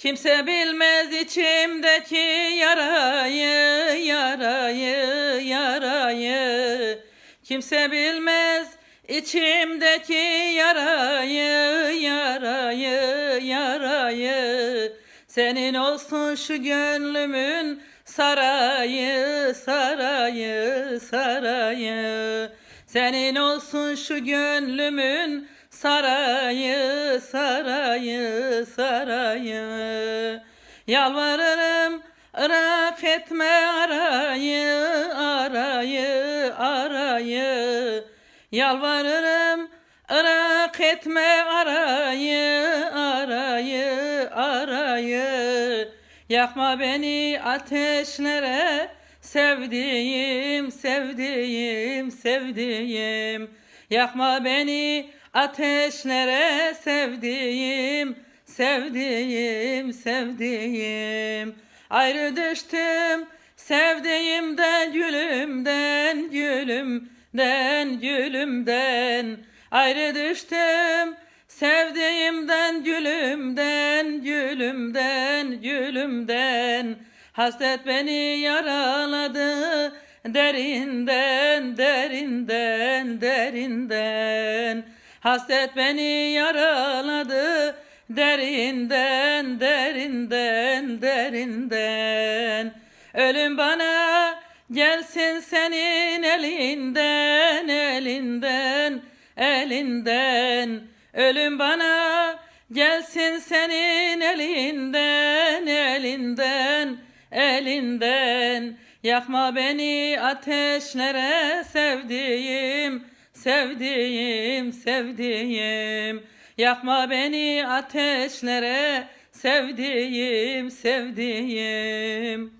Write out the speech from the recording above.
Kimse bilmez içimdeki yarayı, yarayı, yarayı. Kimse bilmez içimdeki yarayı, yarayı, yarayı. Senin olsun şu gönlümün sarayı, sarayı, sarayı. Senin olsun şu gönlümün sarayı, sarayı, sarayı. Yalvarırım ırak etme arayı, arayı, arayı. Yalvarırım ırak etme arayı, arayı, arayı. Yakma beni ateşlere sevdiğim, sevdiğim, sevdiğim. Yakma beni ateşlere sevdiğim, sevdiğim, sevdiğim. Ayrı düştüm sevdiğimden gülümden, gülümden, gülümden. Ayrı düştüm sevdiğimden gülümden, gülümden, gülümden. Hasret beni yaraladı derinden, derinden, derinden. Hasret beni yaraladı derinden, derinden, derinden. Ölüm bana gelsin senin elinden, elinden, elinden. Ölüm bana gelsin senin elinden, elinden, elinden. Yakma beni ateşlere sevdiğim, sevdiğim, sevdiğim. Yakma beni ateşlere sevdiğim, sevdiğim.